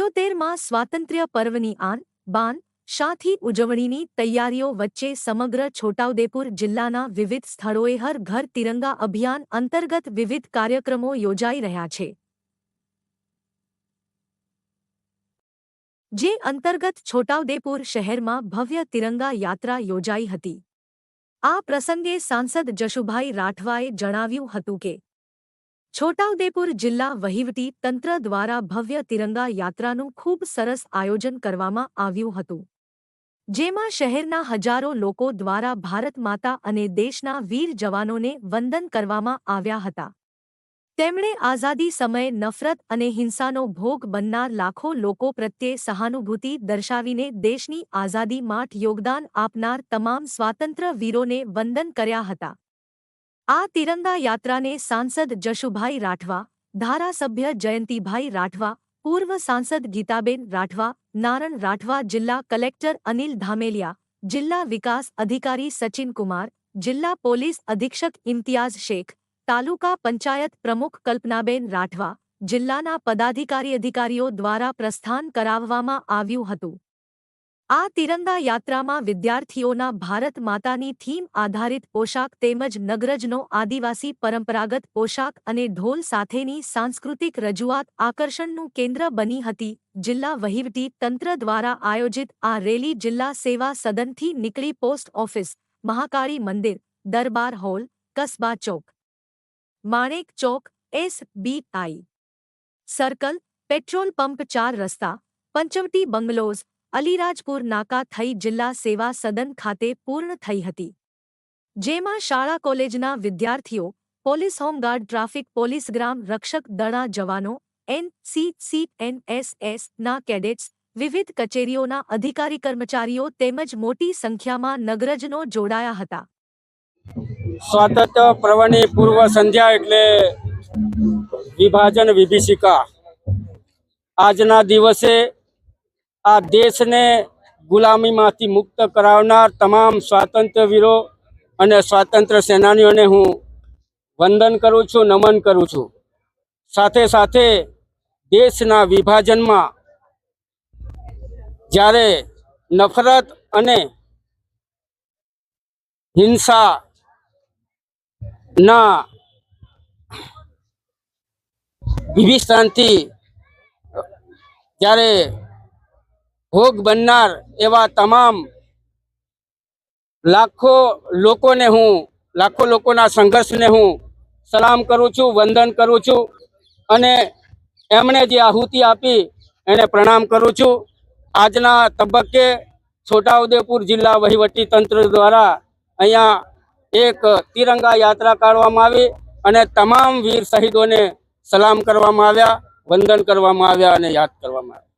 શહેરમાં સ્વાતંત્ર્ય પર્વની આન, બાન, શાથી ઉજવણીની તૈયારીઓ વચ્ચે સમગ્ર છોટાઉદેપુર જિલ્લાના વિવિધ સ્થળોએ હર ઘર તિરંગા અભિયાન અંતર્ગત વિવિધ કાર્યક્રમો યોજાઈ રહ્યા છે. જે અંતર્ગત છોટાઉદેપુર શહેરમાં ભવ્ય તિરંગા યાત્રા યોજાઈ હતી. આ પ્રસંગે સાંસદ જશુભાઈ રાઠવાએ જણાવ્યું હતું કે છોટાઉદેપુર જિલ્લા વહીવટી તંત્ર દ્વારા ભવ્ય તિરંગા યાત્રાનું ખૂબ સરસ આયોજન કરવામાં આવ્યું હતું. જેમાં શહેરના હજારો લોકો દ્વારા ભારત માતા અને દેશના વીર જવાનોને વંદન કરવામાં આવ્યા હતા. તેમણે આઝાદી સમયે નફરત અને હિંસાનો ભોગ બનનાર લાખો લોકો પ્રત્યે સહાનુભૂતિ દર્શાવીને દેશની આઝાદી માટે યોગદાન આપનાર તમામ સ્વાતંત્ર્ય વીરોને વંદન કર્યા હતા. આ તિરંગા યાત્રાને સાંસદ જશુભાઈ રાઠવા, ધારાસભ્ય જયંતિભાઈ રાઠવા, પૂર્વ સાંસદ ગીતાબેન રાઠવા, નારણ રાઠવા, જિલ્લા કલેક્ટર અનિલ ધામેલિયા, જિલ્લા વિકાસ અધિકારી સચિન કુમાર જિલ્લા પોલીસ અધિક્ષક ઇમ્તિયાઝ શેખ, તાલુકા પંચાયત પ્રમુખ કલ્પનાબેન રાઠવા, જિલ્લાના પદાધિકારી અધિકારીઓ દ્વારા પ્રસ્થાન કરાવવામાં આવ્યું હતું. આ તિરંગા યાત્રામાં વિદ્યાર્થીઓના ભારત માતાની થીમ આધારિત પોશાક તેમજ નગરજનો આદિવાસી પરંપરાગત પોશાક અને ઢોલ સાથેની સાંસ્કૃતિક રજૂઆત આકર્ષણનું કેન્દ્ર બની હતી. જિલ્લા વહીવટી તંત્ર દ્વારા આયોજિત આ રેલી જિલ્લા સેવા સદનથી નીકળી પોસ્ટ ઓફિસ, મહાકાળી મંદિર, દરબાર hall, Kasba Chowk, Manek Chowk, S B I, circle, petrol pump ચાર રસ્તા, પંચવટી બંગલોઝ અલીરાજપુર નાકા થઈ જિલ્લા સેવા સદન ખાતે પૂર્ણ થઈ હતી. જેમાં શાળા કોલેજના વિદ્યાર્થીઓ, police home guard traffic police ગ્રામ રક્ષક દળના જવાનો, N C C N S S ના કેડેટ્સ, વિવિધ કચેરીઓના અધિકારી કર્મચારીઓ તેમજ મોટી સંખ્યામાં નગરજનો જોડાયા હતા. સ્વાતંત્ર્ય પર્વની પૂર્વ સંધ્યા એટલે વિભાજન વિભીષિકા. આજના દિવસે આ દેશને ગુલામીમાંથી મુક્ત કરાવનાર તમામ સ્વાતંત્ર્ય વીરો અને સ્વાતંત્ર્ય સેનાનીઓને હું વંદન કરું છું, નમન કરું છું. સાથે સાથે દેશના વિભાજનમાં જ્યારે નફરત અને હિંસા ના વિભીષણથી જ્યારે ભોગ બનનાર એવા તમામ લાખો લોકોને હું, લાખો લોકોના સંઘર્ષને હું સલામ કરું છું, વંદન કરું છું અને એમણે જે આહુતિ આપી એને પ્રણામ કરું છું. આજના તબક્કે છોટાઉદેપુર જિલ્લા વહીવટી તંત્ર દ્વારા અહીંયા એક તિરંગા યાત્રા કાઢવામાં આવી અને તમામ વીર શહીદોને સલામ કરવામાં આવ્યા, વંદન કરવામાં આવ્યા અને યાદ કરવામાં આવ્યા.